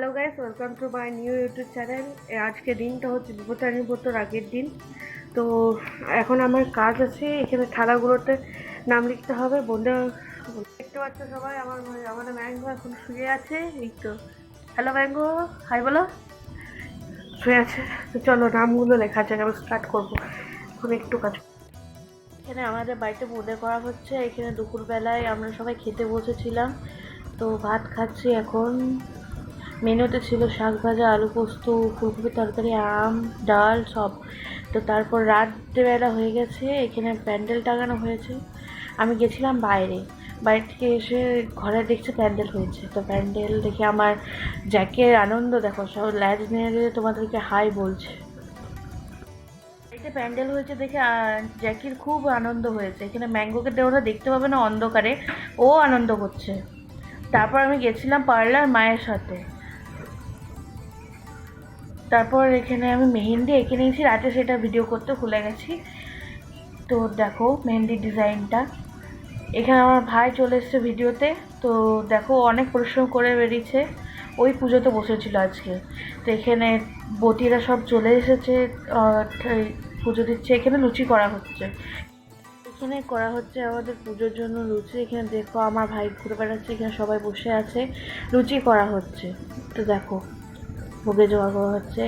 Hello guys welcome to my new YouTube channel আজকে দিনটা হচ্ছে বিপত্তানি ব্রতর আগের দিন। তো এখন আমার কাজ আছে, এখানে থালাগুলোতে নাম লিখতে হবে। বন্ধু, দেখতে পাচ্ছ সবাই, আমার আমাদের ম্যাঙ্গো এখন শুয়ে আছে, এই তো। হ্যালো ম্যাঙ্গো হাই বলো। শুয়ে আছে, তো চলো নামগুলো লেখা যাক, আমি স্টার্ট করব। এখন একটু কাজ। এখানে আমাদের বাড়িতে বোঁদে করা হচ্ছে, এখানে দুপুরবেলায় আমরা সবাই খেতে বসেছিলাম। তো ভাত খাচ্ছি এখন। মেনুতে ছিল শাক ভাজা, আলু পোস্ত, ফুলকপি তরকারি, আম, ডাল, সব। তো তারপর রাত্রেবেলা হয়ে গেছে, এখানে প্যান্ডেল টাঙানো হয়েছে। আমি গেছিলাম বাইরে। বাইরে থেকে এসে ঘরে দেখছি প্যান্ডেল হয়েছে। তো প্যান্ডেল দেখে আমার জ্যাকের আনন্দ দেখো, সব ল্যাজ মেরে তোমাদেরকে হাই বলছে। প্যান্ডেল হয়েছে দেখে জ্যাকির খুব আনন্দ হয়েছে। এখানে ম্যাঙ্গোকে ওরা দেখতে পাবে না অন্ধকারে। ও আনন্দ করছে। তারপর আমি গেছিলাম পার্লার মায়ের সাথে। তারপর এখানে আমি মেহেন্দি এঁকে নিয়েছি। রাতে সেটা ভিডিও করতে ভুলে গেছি। তো দেখো মেহেন্দির ডিজাইনটা। এখানে আমার ভাই চলে এসছে ভিডিওতে। তো দেখো অনেক পরিশ্রম করে বেরিয়েছে। ওই পুজোতে বসেছিল আজকে। তো এখানে বটিরা সব চলে এসেছে। পুজো দিচ্ছে। এখানে লুচি করা হচ্ছে। এখানে করা হচ্ছে আমাদের পুজোর জন্য লুচি। এখানে দেখো আমার ভাই ঘুরে বেড়াচ্ছে। এখানে সবাই বসে আছে। লুচি করা হচ্ছে। তো দেখো। ভোগে জোগাড় করা হচ্ছে।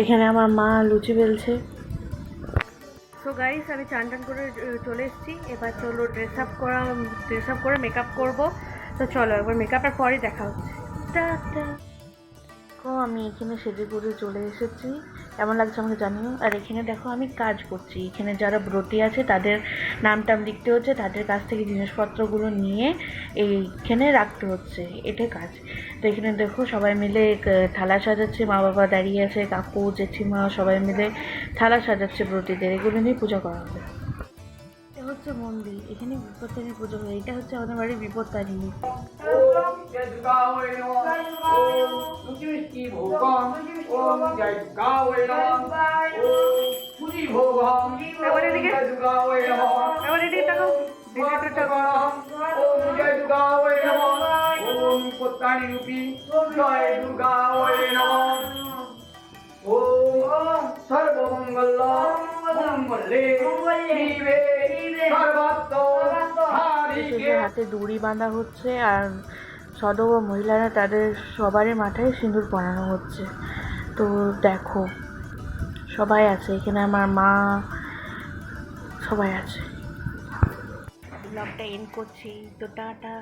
এখানে আমার মা লুচি বেলছে। সো গাইস আমি চান টান করে চলে এসেছি। এবার চলো ড্রেস আপ করা ড্রেস আপ করে মেকআপ করব। তো চলো এবার মেকআপের পরেই দেখা হচ্ছে। দেখো আমি এখানে সেজে গুজে চলে এসেছি। কেমন লাগছে আমাকে জানিও? আর এখানে দেখো আমি কাজ করছি। এখানে যারা ব্রতী আছে, তাদের নাম টাম লিখতে হচ্ছে, তাদের কাছ থেকে জিনিসপত্রগুলো নিয়ে এইখানে রাখতে হচ্ছে। এটা কাজ। তো এখানে দেখো সবাই মিলে থালা সাজাচ্ছে মা বাবা দাঁড়িয়ে আছে, কাকু, জেঠিমা সবাই মিলে থালা সাজাচ্ছে ব্রতীদের। এগুলো নিয়ে পূজা করা হবে। এটা হচ্ছে মন্দির। এখানে বিপত্তারিণী পুজো হয়। এটা হচ্ছে আমাদের বাড়ির বিপত্তারিণী। ভোগম ওম জয় গাওয়ে নম ওম পুরি ভোগম এবারে দিকে গাওয়ে নম এবারে দিকে তাকাও। দিকে তাকাও ওম জয় গাওয়ে নম ওম কোত্তানি রূপী জয় গাওয়ে নম ওম সর্বমঙ্গল মঙ্গলে শিবে সর্বত্র হাতে দড়ি বাঁধা হচ্ছে আর সদব মহিলারা তাদের সবারই মাথায় সিঁদুর পরানো হচ্ছে। তো দেখো, সবাই আছে, এখানে আমার মা, সবাই আছে। ব্লগটা এন্ড করছি। তো টাটা।